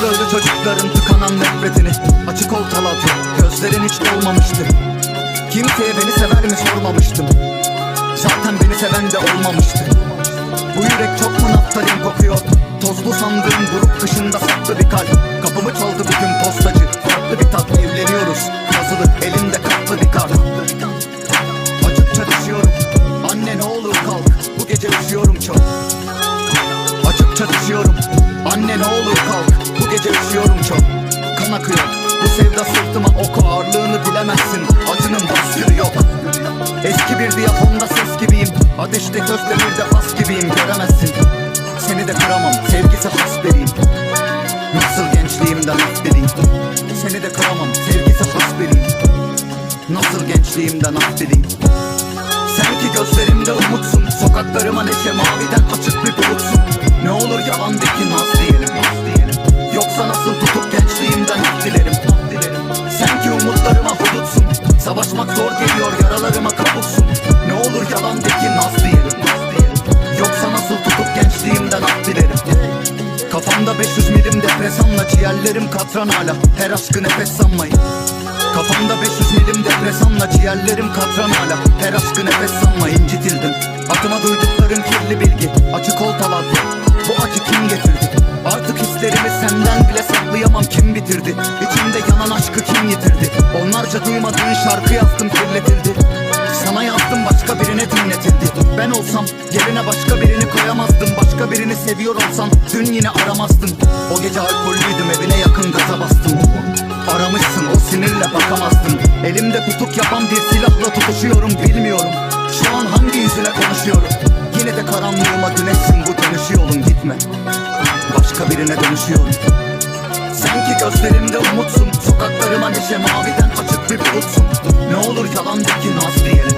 kanan nefretini Açık oltaladı gözlerin hiç dolmamıştı. Kimseye beni sever mi sormamıştım. Zaten beni seven de olmamıştı. Bu yürek çok mu naftalin kokuyor? Tozlu sandığım grup kışında saklı bir kalp. Kapımı çaldı bugün postacı. Farklı bir tat evleniyoruz Yazılı elinde katlı bir kart. Açıkça düşüyorum. Anne ne olur kalk. Bu gece üşüyorum çok. Açıkça düşüyorum. Anne ne olur gece üşüyorum çok. Kan akıyor. Bu sevda sırtıma oku ağırlığını bilemezsin. Acının baskını yok. Eski bir diyafonda ses gibiyim. Ateşte köstemirde pas gibiyim. Göremezsin. Seni de kıramam. Sevgisi has vereyim Nasıl gençliğimden affedeyim Seni de kıramam. Sevgisi has vereyim Nasıl gençliğimden affedeyim sen ki gözlerimde umutsun. Sokaklarıma neşe maviden açık bir bulutsun. Ne olur yalandaki naz Yoksa nasıl tutup gençliğimden af dilerim. Sen ki umutlarıma hudutsun. Savaşmak zor geliyor yaralarıma kabuksun Ne olur yalandaki naz diyelim. Yoksa nasıl tutup gençliğimden af dilerim? Kafamda 500 milim depresanla Ciğerlerim katran hala Her aşkı nefes sanmayın. Kafamda 500 milim depresanla Ciğerlerim katran hala Her aşkı nefes sanma incitildim Aklıma duydukların kirli bilgi Açık oltalar Bu acı kim getirdi Artık hislerimi senden bile saklayamam. Kim bitirdi? İçimde yanan aşkı kim yitirdi? Onlarca duymadığın şarkı yazdım kirletildi. Sana yazdım başka birine dinletildi. Ben olsam yerine başka birini koyamazdım. Başka birini seviyor olsam dün yine aramazdın O gece alkollüydüm evine yakın gaza bastım. Aramışsın o sinirle bakamazdım. Elimde tutuk yapan bir silahla tutuşuyorum bilmiyorum. Şu an hangi yüzüne konuşuyorum? Yine de karanlığıma güneşsin bu dönüş yolun gitme Başka birine dönüşüyorum sen ki gözlerimde umutsun Sokaklarıma neşe maviden açık bir bulutsun. Ne olur yalandaki naz diyelim